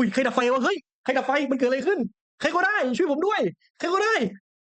อุ้ยใครดับไฟวะเฮ้ยใครดับไฟมันเกิดอะไรขึ้น ใครก็ได้ช่วยผมด้วย ใครก็ได้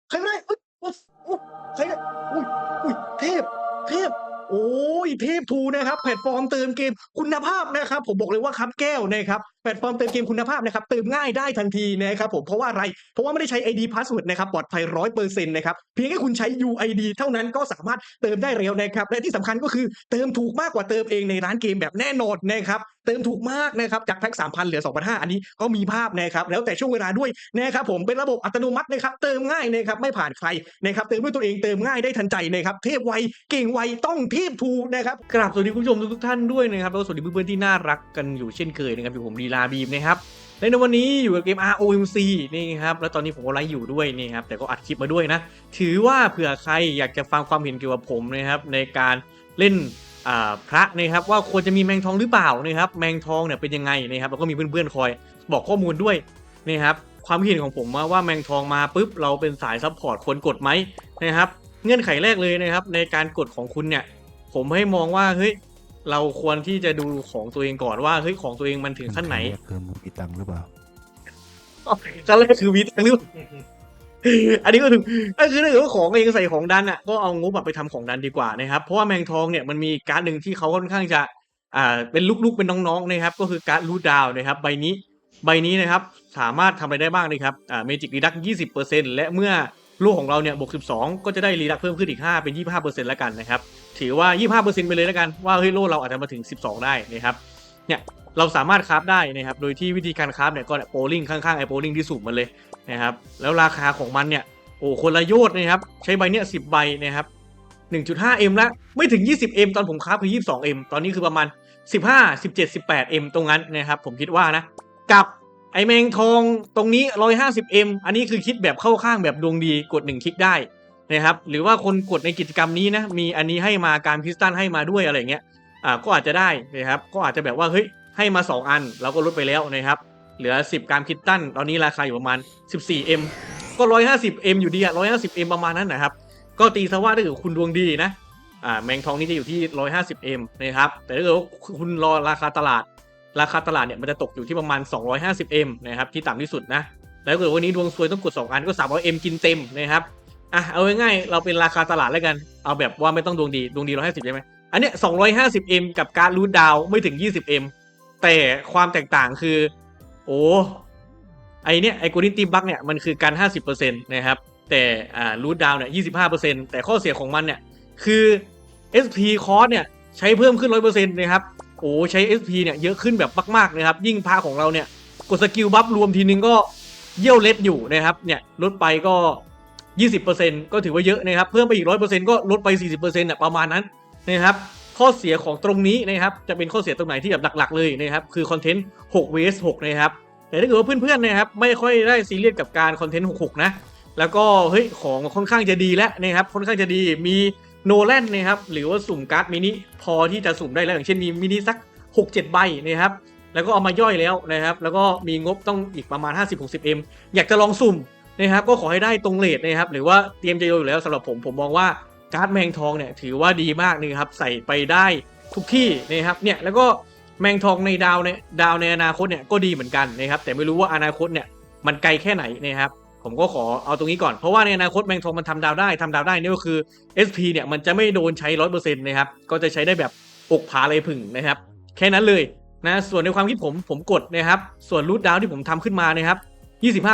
ใครก็ได้อุ๊ยอุ๊ยอุ๊ยใครก็อุ้ยอุ้ยเทพ เทพ โอ้ยเทพทูนะครับแพลตฟอร์มเติมเกมคุณภาพนะครับ ผมบอกเลยว่าครับแก้วนะครับแพลตฟอร์มเติมเกมคุณภาพนะครับเติมง่ายได้ทันทีนะครับผมเพราะว่าอะไร เพราะว่าไม่ได้ใช้ ID password นะครับปลอดภัยร้อยเปอร์เซ็นต์นะครับเพียงแค่คุณใช้ UID เท่านั้นก็สามารถเติมได้เร็วนะครับและที่สำคัญก็คือเติมถูกมากกว่าเติมเองในร้านเกมแบบแน่นอนนะครับเติมถูกมากนะครับจากแพ็ก3,000เหลือ2,500อันนี้ก็มีภาพนะครับแล้วแต่ช่วงเวลาด้วยนะครับผมเป็นระบบอัตโนมัตินะครับเติมง่ายนะครับไม่ผ่านใครนะครับเติมด้วยตัวเองเติมง่ายได้ทันใจนะครับเทพไวเก่งไวต้องเทพทูนะครับกราบสวัสดีคุณผู้ชมทุกท่านด้วยนะครับแล้วก็สวัสดีเพื่อนๆที่น่ารักกันอยู่เช่นเคยนะครับอยู่ผมดีลาบีมนะครับและในวันนี้อยู่กับเกม ROMC นี่ครับแล้วตอนนี้ผมก็ไลฟ์อยู่ด้วยนี่ครับแต่ก็อัดคลิปมาด้วยนะ ถือว่าเผื่อใครอยากจะฟังความเห็นเกี่ยวกับผมนะครับในการเล่นอ่าพระนะครับว่าควรจะมีแมงทองหรือเปล่านะครับ แมงทองเนี่ยเป็นยังไงนะครับแล้วก็มีเพื่อนๆคอยบอกข้อมูลด้วยนะครับความเห็นของผมว่าว่าแมงทองมาปุ๊บเราเป็นสายซัพพอร์ตควรกดไหม นะครับ เงื่อนไขแรกเลยนะครับ ในการกดของคุณเนี่ย ผมให้มองว่าเฮ้ยเราควรที่จะดูของตัวเองก่อนว่าเฮ้ยของตัวเองมันถึงขั้นไหนคือมึงมีตังค์หรือเปล่าตอนแรกคือวิทย์หรือเปล่าอันนี้ก็ถึงก็คือถ้าเกิดว่าของเองใส่ของดันอะก็เอางบแบบไปทำของดันดีกว่านะครับเพราะว่าแมงทองเนี่ยมันมีการ์ดหนึ่งที่เขาค่อนข้างจะอ่าเป็นลูกๆเป็นน้องๆนะครับ ก็คือการ์ดรูดดาวนะครับ ใบนี้ใบนี้นะครับสามารถทำอะไรได้บ้างนะครับอ่าเมจิกรีดักยี่สิบเปอร์เซ็นต์และเมื่อ ลูกของเราเนี่ยบวกสิบสองก็จะได้รีดักเพิ่มขึ้นอีกห้าเป็นยี่ห้าเปอร์เซ็นต์แล้วกันนะครับ ถือว่ายี่ห้าเปอร์เซ็นต์ไปเลยแล้วกัน ว่าเฮ้ยโลเราอาจจะมาถึงสิบสองได้นะครับ เนี่ยเราสามารถคราฟได้นะครับ โดยที่วิธีการคราฟเนี่ยก็โปลิงข้างๆไอ้โปลิงที่สุ่มมันเลยนะครับ แล้วราคาของมันเนี่ยโอ้คนละโยชน์นะครับ ใช้ใบเนี้ยสิบใบนะครับ 1.5M ละไม่ถึง 20M ตอนผมคราฟคือ 22M ตอนนี้คือประมาณ 15 17 18M ตรงนั้นนะครับผมคิดว่านะกับ ไอแมงทองตรงนี้ 150M อันนี้คือคิดแบบเข้าข้างแบบดวงดีกด 1 คลิกได้นะครับหรือว่าคนกดในกิจกรรมนี้นะมีอันนี้ให้มาการพิสตันให้มาด้วยอะไรเงี้ยอ่าก็อาจจะได้นะครับก็อาจจะแบบว่าเฮ้ยให้มา 2 อัน เราก็ลดไปแล้วนะครับเหลือ 10 การคิดตั้นตอนนี้ราคาอยู่ประมาณ 14M ก็ 150M อยู่ดีอะ 150M ประมาณนั้นนะครับก็ตีซะว่าถ้าเกิดคุณดวงดีนะอ่าแมงทองนี่จะอยู่ที่ 150M นะครับแต่ถ้าเกิดว่าคุณรอราคาตลาด ราคาตลาดเนี่ยมันจะตกอยู่ที่ประมาณ 250M นะครับที่ต่ำที่สุดนะ แล้วเกิดวันนี้ดวงซวยต้องกด 2 อันก็ 300M กินเต็มนะครับอะเอาง่ายๆเราเป็นราคาตลาดแล้วกัน เอาแบบว่าไม่ต้องดวงดีดวงดี150ใช่ไหมอันเนี้ย 250M กับการดรูดดาวไม่ถึง 20M แต่ความแตกต่างคือ โอ้ไอเนี้ยไอโกลินตีบักเนี่ยมันคือการ 50%นะครับแต่อ่ารูดดาวเนี่ย25%แต่ข้อเสียของมันเนี่ยคือ SP คอร์สเนี่ยใช้เพิ่มขึ้น 100%นะครับ โอ้ใช้ SP เนี่ยเยอะขึ้นแบบมากๆนะครับ ยิ่งพาของเราเนี่ยกดสกิลบัฟรวมทีนึงก็เยี่ยวเล็ดอยู่นะครับเนี่ยลดไปก็ 20%ก็ถือว่าเยอะนะครับ เพิ่มไปอีก 100%ก็ลดไป 40%น่ะประมาณนั้นนะครับข้อเสียของตรงนี้นะครับจะเป็นข้อเสียตรงไหนที่แบบหลักๆเลยนะครับคือคอนเทนต์6 vs 6นะครับแต่ถ้าเกิดว่าเพื่อนๆนะครับไม่ค่อยได้ซีเรียสกับการคอนเทนต์66นะแล้วก็เฮ้ยของค่อนข้างจะดีแล้วนะครับค่อนข้างจะดีมี โนแลนนะครับหรือว่าสุ่มการ์ดมินิพอที่จะสุ่มได้แล้วอย่างเช่นมีมินิสัก 6-7 ใบนะครับแล้วก็เอามาย่อยแล้วนะครับ แล้วก็มีงบต้องอีกประมาณ 50-60M อยากจะลองสุ่มนะครับก็ขอให้ได้ตรงเลทนะครับหรือว่าเตรียมจะโยอยู่แล้วสำหรับผมผมมองว่าการ์ดแมงทองเนี่ยถือว่าดีมากนะครับใส่ไปได้ทุกที่นะครับเนี่ยแล้วก็แมงทองในดาวในดาวในอนาคตเนี่ยก็ดีเหมือนกันนะครับแต่ไม่รู้ว่าอนาคตเนี่ยมันไกลแค่ไหนนะครับ ผมก็ขอเอาตรงนี้ก่อน เพราะว่าในอนาคตแมงทองมันทำดาวได้ทำดาวได้นี่ก็คือ SP เนี่ยมันจะไม่โดนใช้ร้อยเปอร์เซ็นต์นะครับ ก็จะใช้ได้แบบอกผาเลยผึ่งนะครับ แค่นั้นเลยนะส่วนในความคิดผมผมกดนะครับ ส่วนรูทดาวที่ผมทำขึ้นมานะครับ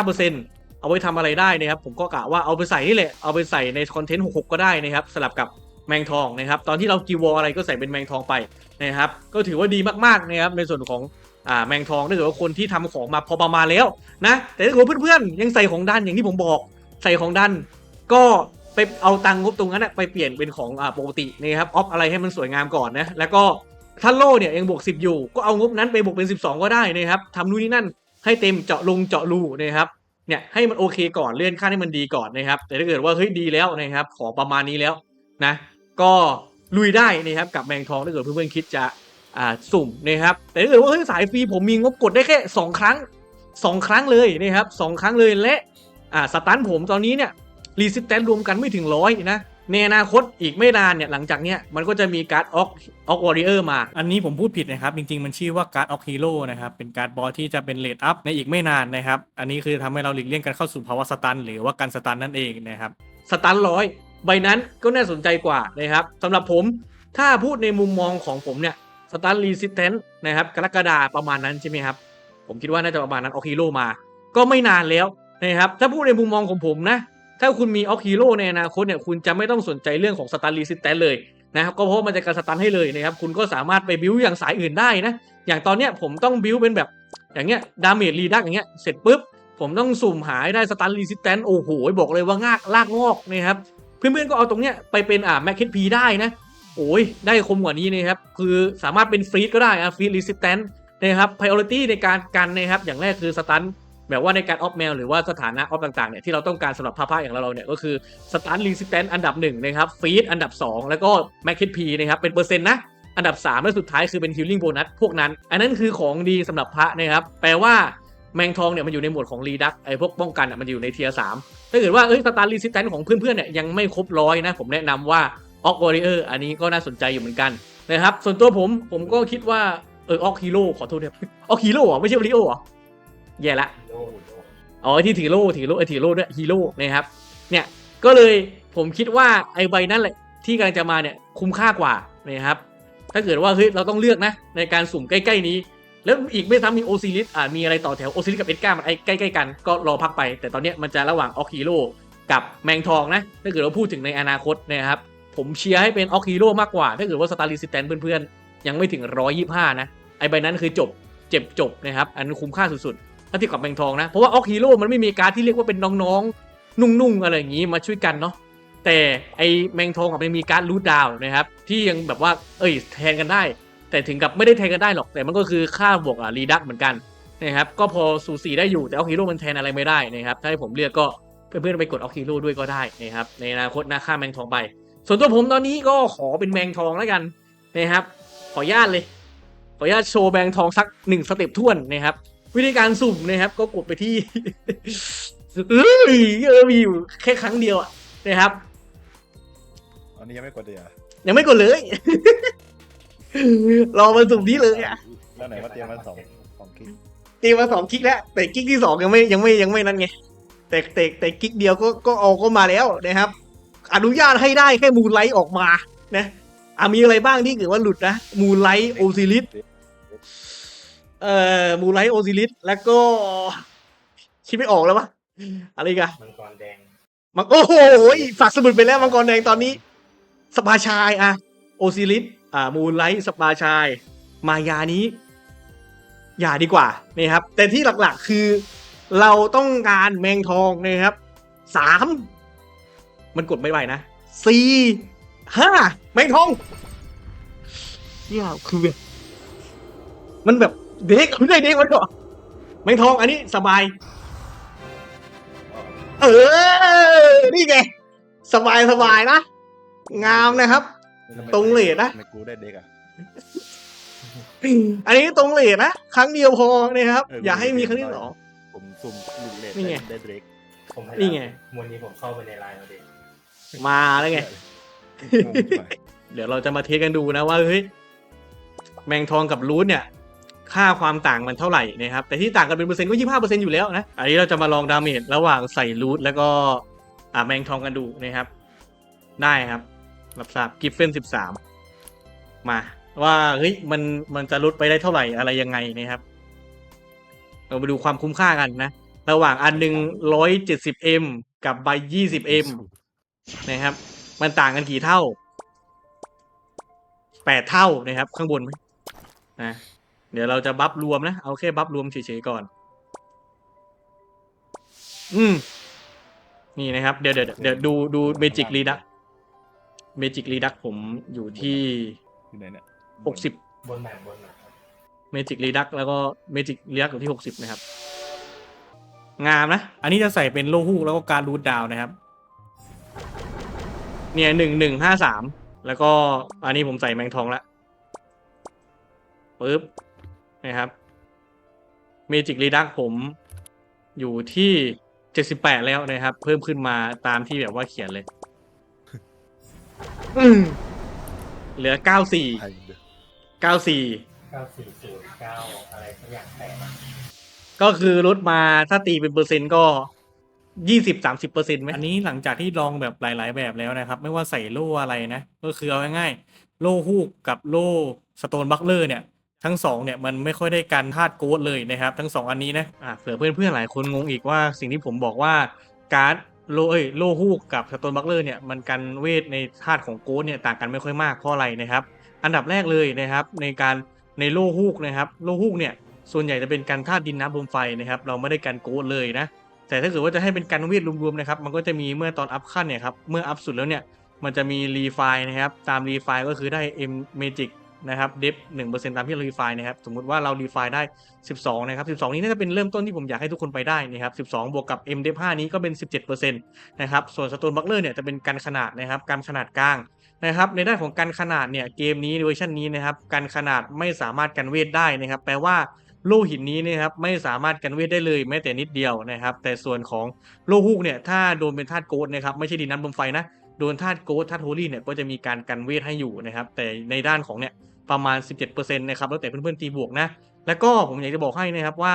25%เอาไว้ทำอะไรได้นะครับ ผมก็กะว่าเอาไปใส่นี่แหละเอาไปใส่ในคอนเทนต์66ก็ได้นะครับสลับกับแมงทองนะครับ ตอนที่เรากีวอลอะไรก็ใส่เป็นแมงทองไปนะครับ ก็ถือว่าดีมากๆนะครับในส่วนของ อ่าแมงทองถ้าเกิดว่าคนที่ทำของมาพอประมาณแล้วนะแต่ถ้าเกิดว่าเพื่อนๆยังใส่ของดันอย่างที่ผมบอกใส่ของดัน ก็ไปเอาตังค์งบตรงนั้นนะไปเปลี่ยนเป็นของอ่าปกตินะครับออฟอะไรให้มันสวยงามก่อนนะแล้วก็ถ้าโล่เนี่ยยังบวก 10 อยู่ก็เอางบนั้นไปบวกเป็น 12 ก็ได้นะครับทำนู่นนี่นั่นให้เต็มเจาะลงเจาะรูนะครับเนี่ยให้มันโอเคก่อนเลื่อนขั้นให้มันดีก่อนนะครับ แต่ถ้าเกิดว่าเฮ้ยดีแล้วนะครับ ขอประมาณนี้แล้วนะ ก็ลุยได้นะครับกับแมงทองถ้าเกิดเพื่อนๆคิดจะ สุ่มนะครับแต่ถ้าเกิดว่าเฮ้ยสายฟรีผมมีงบกดได้แค่ 2 ครั้ง 2 ครั้งเลยนะครับสองครั้งเลยและอ่าสตันผมตอนนี้เนี่ยรีสิสแตนรวมกันไม่ถึงร้อยนะในอนาคตอีกไม่นานเนี่ยหลังจากเนี้ยมันก็จะมีการ์ดออกออกวอริเออร์มา อันนี้ผมพูดผิดนะครับ จริง ๆ มันชื่อว่าการ์ดออกฮีโร่นะครับ เป็นการ์ดบอสที่จะเป็นเลดอัพในอีกไม่นานนะครับ อันนี้คือทำให้เราหลีกเลี่ยงการเข้าสู่ภาวะสตันหรือว่าการสตันนั่นเองนะครับสตันร้อยใบนั้นก็น่าสนใจกว่านะครับสำหรับผมถ้าพูดในมุมมองของผมเนี่ย สตันรีสิ t เทนนะครับกรกฎาประมาณนั้นใช่ไหมครับ ผมคิดว่าน่าจะประมาณนั้นออกฮีโร่มา ก็ไม่นานแล้วนะครับถ้าพูดในมุมมองของผมนะ ถ้าคุณมีออกฮีโร่ในอนาคตเนี่ยคุณจะไม่ต้องสนใจเรื่องของสตันรีสิ t เทนเลยนะครับก็เพราะมันจะการสตันให้เลยนะครับคุณก็สามารถไปบิวอย่างสายอื่นได้นะอย่างตอนเนี้ยผมต้องบิวเป็นแบบอย่างเงี้ยดาเมจรีดักอย่างเงี้ยเสร็จปุ๊บผมต้องสุ่มหาให้ได้สตันรีสิ t เทนโอ้โหบอกเลยว่างากลากงอกนะครับเพื่อนๆก็เอาตรงเนี้ยไปเป็นอ่าแมคคิดพีได้นะ โอ้ยได้คมกว่านี้นะครับ คือสามารถเป็นฟรีดก็ได้อะฟรีดรีสิ t เทนนะครับ priority ในการกันนะครับ อย่างแรกคือสตันแบบว่าในการออฟแมวหรือว่าสถานะออฟต่างๆเนี่ยที่เราต้องการสำหรับภาพๆอย่างเราเนี่ยก็คือสตันรีสิ t เทนอันดับหนึ่งนะครับฟรีดอันดับ 2 แล้วก็แมคคิดพีนะครับเป็นเปอร์เซ็นต์นะอันดับ 3 และสุดท้ายคือเป็น healing bonus พวกนั้น อันนั้นคือของดีสำหรับพระนะครับ แปลว่าแมงทองเนี่ยมันอยู่ในหมวดของรีดักไอ้พวกป้องกันอะมันอยู่ในเทียร์สามถ้าเกิดว่าเอ้ยสตาร์รีสิ t เทนของเพื่อนๆเนี่ยยังไม่ครบร้อยนะผมแนะนำว่า ออกวอริเออร์อันนี้ก็น่าสนใจอยู่เหมือนกันนะครับ ส่วนตัวผมผมก็คิดว่า เออออกฮีโร่ขอโทษครับออกฮีโร่เหรอไม่ใช่วอริโอเหรอแย่ละโลโลอ๋อที่ถือโล่ถือโล่ไอ้ถือโล่ด้วยฮีโร่นะครับเนี่ยก็เลยผมคิดว่าไอ้ใบนั้นแหละที่กำลังจะมาเนี่ยคุ้มค่ากว่านะครับถ้าเกิดว่าเฮ้ยเราต้องเลือกนะในการสุ่มใกล้ๆนี้ แล้วอีกไม่ซ้ำมีโอซิลิสอ่ามีอะไรต่อแถวโอซิลิสกับเอ็ดการ์มันไอ้ใกล้ๆกันก็รอพักไป แต่ตอนเนี้ยมันจะระหว่างออกฮีโร่กับแมงทองนะถ้าเกิดเราพูดถึงในอนาคตนะครับ ผมเชียร์ให้เป็นออกฮีโร่มากกว่า ถ้าเกิดว่าสตาร์ลิสแตนเพื่อนๆ ยังไม่ถึง 125 นะ ไอใบนั้นคือจบเจ็บจบนะครับ อันนั้คุ้มค่าสุดๆ ถ้าทียบกับแมงทองนะ เพราะว่าออกฮีโร่มันไม่มีการที่เรียกว่าเป็นน้องๆ นุ่งๆ อะไรอย่างนี้มาช่วยกันเนาะแต่ไอแมงทองกับมันมีการรูดดาวนะครับที่ยังแบบว่าเอ้ยแทนกันได้ แต่ถึงกับไม่ได้แทนกันได้หรอกแต่มันก็คือค่าบวกอะรีดักเหมือนกันนะครับก็พอสูสีได้อยู่แต่ออกฮีโร่มันแทนอะไรไม่ได้นะครับถ้าให้ผมเลือกก็เพื่อนๆไปกดออกฮีโร่ด้วยก็ได้นะครับในอนาคตนะค่าแมงทองไป ส่วนตัวผมตอนนี้ก็ขอเป็นแมงทองแล้วกันนะครับ ขออนุญาตเลย ขออนุญาตโชว์แมงทองสักหนึ่งสเต็ปท่วนนะครับ วิธีการสุ่มนะครับ ก็กดไปที่เอ้ยเออมีอยู่แค่ครั้งเดียวอะนะครับอันนี้ยังไม่กดเลยเหรอะยังไม่กดเลยรอมาสุ่มนี้เลยอะ แล้วไหนว่าเตรียมมาสองสองคลิกตีมาสองกิ๊กแล้วแต่กิ๊กที่สองยังไม่ยังไม่ยังไม่นั่นไงแต่แต่แต่กิ๊กเดียวก็ก็เอาก็มาแล้วนะครับ อนุญาตให้ได้แค่มูลไลท์ออกมานะอะมีอะไรบ้างที่เกิดว่าหลุดนะมูลไลท์โอซิลิสเอ่อมูลไลท์โอซิลิสแล้วก็ คิดไม่ออกแล้ววะอะไรอีกันมังกรแดงมังโอ้โหฝากสมุดไปแล้วมังกรแดงตอนนี้ สปาชายอะโอซิลิสอ่ามูลไลท์สปาชาย มายานี้ อย่าดีกว่านี่ครับ แต่ที่หลักๆคือ เราต้องการแมงทองนะครับสาม มันกดไม่ไหวนะสี่ห้าแมงทองเนี่ยคือแบบมันแบบเด็กไม่ได้เด็กมันหรอแมงทองอันนี้สบาย เออ นี่ไง สบายสบายนะ งามนะครับ ตรงเลทนะทำไมกูได้เด็กอะอันนี้ตรงเลทนะ ครั้งเดียวพอนะครับเอออย่าให้มีครั้งที่สองผมสุ่มหลุดเลทนี่ไงได้เด็กผมให้นี่ไงมวนนี้ผมเข้าไปในไลน์มาดิ มาแล้วไงงงไปเดี๋ยวเราจะมาเทสกันดูนะว่าเฮ้ยแมงทองกับรูทเนี่ย ค่าความต่างมันเท่าไหร่นะครับ แต่ที่ต่างกันเป็นเปอร์เซ็นต์ก็ยี่ห้าเปอร์เซ็นต์อยู่แล้วนะ อันนี้เราจะมาลองดาเมจระหว่างใส่รูทแล้วก็อ่าแมงทองกันดูนะครับ ได้ครับ รับทราบกิฟเฟนสิบสามมา ว่าเฮ้ยมันมันจะลดไปได้เท่าไหร่อะไรยังไงนะครับ เรามาดูความคุ้มค่ากันนะ ระหว่างอันหนึ่งร้อยเจ็ดสิบเอ็มกับใบยี่สิบเอ็ม นะครับ มันต่างกันกี่เท่าแปดเท่านะครับ ข้างบนไหมนะเดี๋ยวเราจะบัฟรวมนะ เอาแค่บัฟรวมเฉยๆก่อน อืม นี่นะครับ เดี๋ยวเดี๋ยวเดี๋ยวดูดูเมจิกรีดักเมจิกรีดักผมอยู่ที่อยู่ไหนเนี่ยหกสิบบนแบบบนแบบครับเมจิกรีดักแล้วก็เมจิกรีดักอยู่ที่หกสิบนะครับ งามนะ อันนี้จะใส่เป็นโลฮูกแล้วก็การรูดดาวนะครับ เนี่ยหนึ่งหนึ่งห้าสามแล้วก็อันนี้ผมใส่แมงทองละปึ๊บนะครับเมจิกรีดักผมอยู่ที่เจ็ดสิบแปดแล้วนะครับ เพิ่มขึ้นมาตามที่แบบว่าเขียนเลยอืมเหลือเก้าสี่ไทยเด้อเก้าสี่เก้าสี่ศูนย์เก้าอะไรสักอย่างแต่ก็คือลดมาถ้าตีเป็นเปอร์เซ็นต์ก็ ยี่สิบสามสิบเปอร์เซ็นต์ไหมอันนี้หลังจากที่ลองแบบหลาย ๆ แบบแล้วนะครับ ไม่ว่าใส่โล่อะไรนะ ก็คือเอาง่ายๆโล่ฮูกกับโล่สโตนบัคเลอร์เนี่ย ทั้งสองเนี่ยมันไม่ค่อยได้กันธาตุโกดเลยนะครับ ทั้งสองอันนี้นะอ่าเผื่อเพื่อน ๆ หลายคนงงอีกว่าสิ่งที่ผมบอกว่าการ์ดโลเอ้ยโลฮูกกับสโตนบัคเลอร์เนี่ยมันกันเวทในธาตุของโกดเนี่ยต่างกันไม่ค่อยมากเพราะอะไรนะครับ อันดับแรกเลยนะครับ ในการในโลฮูกนะครับโลฮูกเนี่ยส่วนใหญ่จะเป็นการธาตุดินน้ำลมไฟนะครับ เราไม่ได้กันโกดเลยนะ แต่ถ้าเกิดว่าจะให้เป็นการเวทรวมๆนะครับ มันก็จะมีเมื่อตอนอัพขั้นเนี่ยครับ เมื่ออัพสุดแล้วเนี่ย มันจะมีรีไฟนะครับ ตามรีไฟก็คือได้ M Magic นะครับ เดฟหนึ่งเปอร์เซ็นต์ตามที่เรารีไฟนะครับ สมมติว่าเรารีไฟได้12นะครับ12นี้น่าจะเป็นเริ่มต้นที่ผมอยากให้ทุกคนไปได้นะครับ12บสองบวกกับ M เดฟ5นี้ก็เป็น17%นะครับ ส่วนสโตนบัคเลอร์เนี่ยจะเป็นการขนาดนะครับ การขนาดกลางนะครับในด้านของการขนาดเนี่ยเกมนี้เวอร์ชันนี้นะครับการขนาดไม่สามารถกันเวทได้นะครับ แปลว่า โล่หินนี้นะครับไม่สามารถกันเวทได้เลยแม้แต่นิดเดียวนะครับ แต่ส่วนของโลฮูกเนี่ยถ้าโดนเป็นธาตุโกดนะครับไม่ใช่ดินน้ำลมไฟนะโดนธาตุโกดธาตุโฮลี่เนี่ยก็จะมีการกันเวทให้อยู่นะครับแต่ในด้านของเนี่ยประมาณ 17%นะครับแล้วแต่เพื่อนๆตีบวกนะแล้วก็ผมอยากจะบอกให้นะครับว่า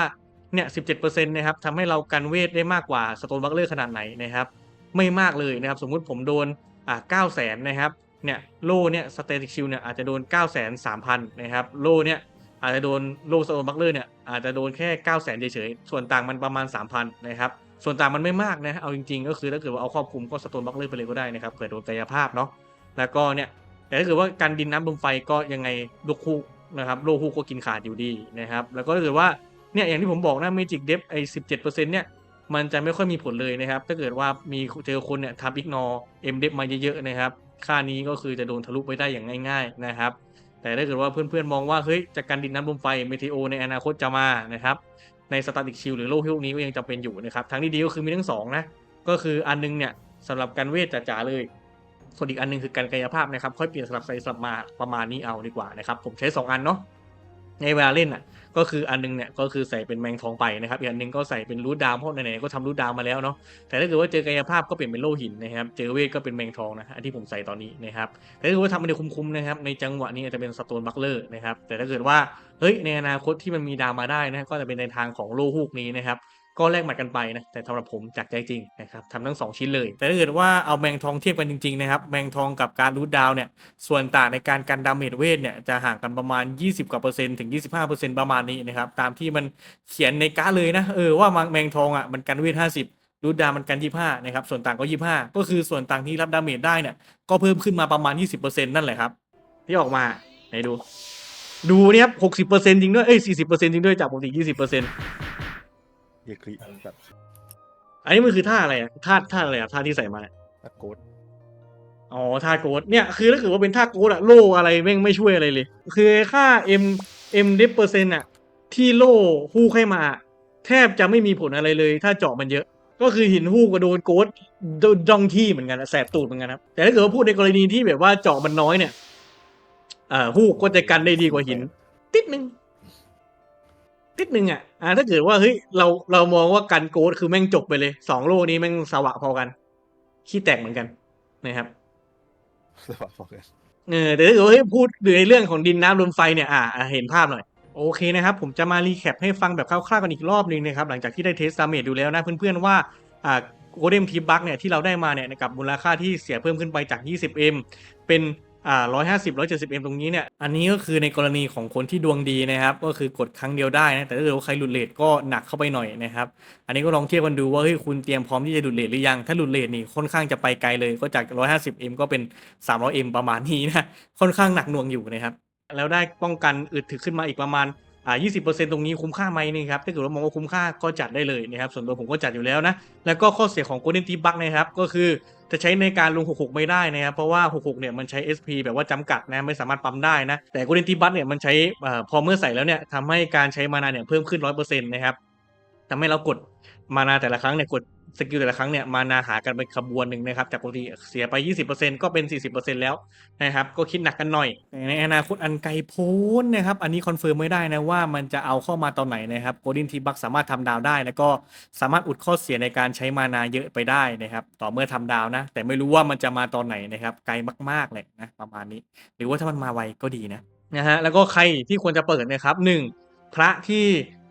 เนี่ย 17%นะครับทำให้เรากันเวทได้มากกว่าสโตนบัคเลอร์ขนาดไหนนะครับไม่มากเลยนะครับสมมุติผมโดนอ่า9แสนนะครับเนี่ยโล่เนี่ยสเตติกชิลเนี่ยอาจจะโดน 9 3 0 0 0นะครับโล่เนี่ย อาจจะโดนโลสโตนบัคเลอร์เนี่ยอาจจะโดนแค่ 9 0 0 0 0เฉยๆส่วนต่างมันประมาณ 3,000นะครับส่วนต่างมันไม่มากนะเอาจริงๆ ก็คือถ้าเกิดว่าเอาครอบคลุมก็สโตนบัคเลอร์ไปเลยก็ได้นะครับเผื่อโดนกายภาพเนาะแล้วก็เนี่ยแต่ถ้าเกิดว่าการดินน้ำลมไฟก็ยังไงลูกคู่นะครับโลคู่ก็กินขาดอยู่ดีนะครับแล้วก็ถ้าเกิดว่าเนี่ยอย่างที่ผมบอกนะเมจิกเดฟไอ้สิบเจ็ดเปอร์เซ็นต์เนี่ยมันจะไม่ค่อยมีผลเลยนะครับ ถ้าเกิดว่ามีเจอคนเนี่ยทำอิกนอเอ็มเดฟมาเยอะๆนะครับ ค่านี้ก็คือจะโดนทะลุไปได้อย่างง่าย ๆนะครับ แต่ถ้าเกิดว่าเพื่อนๆมองว่าเฮ้ยจากการดินน้ำลมไฟเมทีโอในอนาคตจะมานะครับในสตาติกชิลหรือโลกฮิวนี้ก็ยังจำเป็นอยู่นะครับทางที่ดีก็คือมีทั้งสองนะก็คืออันนึงเนี่ยสำหรับการเวทจ๋าๆเลยส่วนอีกอันนึงคือการกายภาพนะครับค่อยเปลี่ยนสลับใส่สลับมาประมาณนี้เอาดีกว่านะครับผมใช้สองอันเนาะ ในเวลาเล่นอะก็คืออันนึงเนี่ยก็คือใส่เป็นแมงทองไปนะครับอีกอันนึงก็ใส่เป็นรูดดาวเพราะไหนๆก็ทำรูดดาวมาแล้วเนาะแต่ถ้าเกิดว่าเจอกายภาพก็เปลี่ยนเป็นโลหินนะครับเจอเวทก็เป็นแมงทองนะอันที่ผมใส่ตอนนี้นะครับแต่ถ้าเกิดว่าทำมันในคุ้มๆนะครับในจังหวะนี้อาจจะเป็นสโตนบัคเลอร์นะครับแต่ถ้าเกิดว่าเฮ้ยในอนาคตที่มันมีดาวมาได้นะก็จะเป็นในทางของโลหูกนี้นะครับ ก็แลกหมัดกันไปนะแต่สำหรับผมจากใจจริงนะครับทำทั้งสองชิ้นเลย แต่ถ้าเกิดว่าเอาแมงทองเทียบกันจริงๆนะครับแมงทองกับการรูทดาวเนี่ยส่วนต่างในการกันดาเมจเวทเนี่ยจะห่างกันประมาณ 20กว่าเปอร์เซ็นต์ถึง 25เปอร์เซ็นต์ประมาณนี้นะครับตามที่มันเขียนในการ์ดเลยนะเออว่าแมงทองอะมันกันเวท50รูทดาวมันกัน 25 นะครับ ส่วนต่างก็ 25 ก็คือส่วนต่างที่รับดาเมจได้เนี่ย ก็เพิ่มขึ้นมาประมาณ 20%นั่นแหละครับ ที่ออกมาไหนดู ดูเนี่ยครับหกสิบเปอร์เซ็นต์จริงด้วย เอ้ยสี่สิบเปอร์เซ็นต์จริงด้วยจากปกติยี่สิบ เปอร์เซ็นต์เยคลิแบบอันนี้มันคือท่าอะไรอะท่าท่าอะไรอะท่าที่ใส่มาเนี่ยตะโกดอ๋อท่าโกดเนี่ยคือถ้าเกิดว่าเป็นท่าโกดอะโลอะไรแม่งไม่ช่วยอะไรเลย คือค่า M M ดิเปอร์เซ็นต์อะที่โล่ฮูกให้มา แทบจะไม่มีผลอะไรเลย ถ้าเจาะมันเยอะ ก็คือหินฮูกกับโดนโกดดองที่เหมือนกันอะแสบตูดเหมือนกันครับแต่ถ้าเกิดว่าพูดในกรณีที่แบบว่าเจาะมันน้อยเนี่ยอ่าฮูกก็จะกันได้ดีกว่าหิน ติดหนึ่ง ติดหนึ่งอะอ่าถ้าเกิดว่าเฮ้ยเราเรามองว่ากันโกดคือแม่งจบไปเลยสองโลนี้แม่งสวะพอกัน ขี้แตกเหมือนกันนะครับสวัสดีครับเออแต่ถ้าเกิดว่าเฮ้ยพูดในเรื่องของดินน้ำลมไฟเนี่ยอ่าอ่าเห็นภาพหน่อยโอเคนะครับ ผมจะมารีแคปให้ฟังแบบคร่าวๆกันอีกรอบหนึงนะครับ หลังจากที่ได้เทสดาเมจดูแล้วนะเพื่อนๆว่าอ่าโกลเด้นทีบัคเนี่ยที่เราได้มาเนี่ยกับมูลค่าที่เสียเพิ่มขึ้นไปจาก 20M เป็น อ่า150 170M ตรงนี้เนี่ย อันนี้ก็คือในกรณีของคนที่ดวงดีนะครับ ก็คือกดครั้งเดียวได้นะ แต่ถ้าเกิดว่าใครหลุดเลทก็หนักเข้าไปหน่อยนะครับ อันนี้ก็ลองเทียบกันดูว่าเฮ้ยคุณเตรียมพร้อมที่จะหลุดเลทหรือยัง ถ้าหลุดเลทนี่ค่อนข้างจะไปไกลเลย ก็จาก 150M ก็เป็น 300M ประมาณนี้นะ ค่อนข้างหนักหน่วงอยู่นะครับ แล้วได้ป้องกันอึดถึกขึ้นมาอีกประมาณอ่า20%ตรงนี้คุ้มค่าไหมนี่ครับ ถ้าเกิดว่ามองว่าคุ้มค่าก็จัดได้เลยนะครับ ส่วนตัวผมก็จัดอยู่แล้วนะ แล้วก็ข้อเสียของ Golden Tip Bug นะครับ ก็คือ จะใช้ในการลง 66 ไม่ได้นะครับเพราะว่า 66 เนี่ยมันใช้ SP แบบว่าจำกัดนะไม่สามารถปั๊มได้นะ แต่ Golden Tip Bug เนี่ยมันใช้พอเมื่อใส่แล้วเนี่ยทำให้การใช้มานาเนี่ยเพิ่มขึ้น 100%นะครับทำให้เรากดมานาแต่ละครั้งเนี่ยกด สกิลแต่ละครั้งเนี่ยมานาหากันเป็นขบวนหนึ่งนะครับ จากปกติเสียไป 20%ก็เป็น 40%แล้วนะครับ ก็คิดหนักกันหน่อย ในอนาคตอันไกลโพ้นนะครับ อันนี้คอนเฟิร์มไม่ได้นะว่ามันจะเอาเข้ามาตอนไหนนะครับโกลด้นทีบักสามารถทำดาวได้ แล้วก็สามารถอุดข้อเสียในการใช้มานาเยอะไปได้นะครับ ต่อเมื่อทำดาวนะ แต่ไม่รู้ว่ามันจะมาตอนไหนนะครับ ไกลมากๆเลยนะประมาณนี้ หรือว่าถ้ามันมาไวก็ดีนะนะฮะแล้วก็ใครที่ควรจะเปิดนะครับหนึ่งพระที่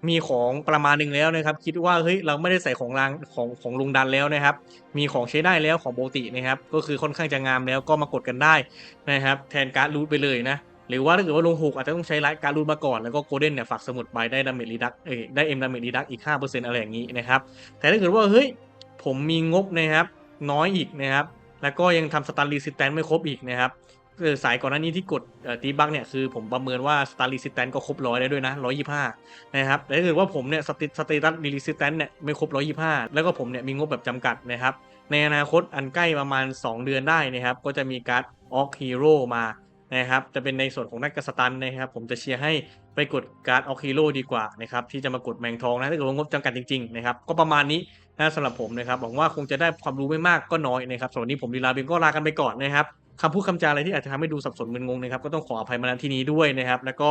มีของประมาณหนึ่งแล้วนะครับ คิดว่าเฮ้ยเราไม่ได้ใส่ของรางของของลุงดันแล้วนะครับ มีของใช้ได้แล้วของปกตินะครับ ก็คือค่อนข้างจะงามแล้วก็มากดกันได้นะครับ แทนการ์ดรูทไปเลยนะหรือว่าถ้าเกิดว่าลงหกอาจจะต้องใช้ไลท์การ์ดรูทมาก่อน แล้วก็โกลเด้นเนี่ยฝากสมุดไปได้ดาเมจรีดักเอ้ยได้เอ็มดาเมจรีดักอีก 5%อะไรอย่างนี้นะครับ แต่ถ้าเกิดว่า เฮ้ย ผมมีงบนะครับ น้อยอีกนะครับ แล้วก็ยังทำสตาร์ลีซิสแตนไม่ครบอีกนะครับ คือสายก่อนหน้านี้ที่กดตีบักเนี่ยคือผมประเมินว่าสตาร์ r ีสิ s แตนก็ครบร้อยได้ด้วยนะร้อยยี่ห้านะครับแต่ถ้าเกิดว่าผมเนี่ยสติสเตตัสรีสิสแตนเนี่ยไม่ครบร้อยยี่ห้าแล้วก็ผมเนี่ยมีงบแบบจำกัดนะครับในอนาคตอันใกล้ประมาณ 2 เดือนได้นะครับ ก็จะมีการ์ดออกฮีโร่มานะครับจะเป็นในส่วนของนักกสตันนะครับ ผมจะเชียร์ให้ไปกดการ์ดออกฮีโร่ดีกว่านะครับที่จะมากดแมงทองนะถ้าเกิดว่างบจำกัดจริงๆนะครับก็ประมาณนี้นะสำหรับผมนะครับหวังว่าคงจะได้ความรู้ไม่มากก็น้อยนะครับสำหรับวันนี้ผมลีลาบิมก็ลากันไปก่อนนะครับำพูดคำจาอะไรที่อาจจะทำให้ดูสับสนมึนงงนะครับก็ต้องขออภัยมาณที่นี้ด้วยนะครับ แล้วก็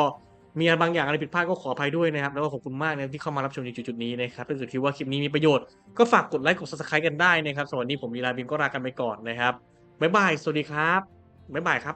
มีอะไรบางอย่างอะไรผิดพลาดก็ขออภัยด้วยนะครับ แล้วก็ขอบคุณมากนะที่เข้ามารับชมในจุดๆนี้นะครับถ้าเกิดคิดว่าคลิปนี้มีประโยชน์ก็ฝากกดไลค์กดซับสไครต์กันได้นะครับสวัสดีผมมีลาบิมก็ลากันไปก่อนนะครับบ๊ายบายสวัสดีครับบ๊ายบายครับ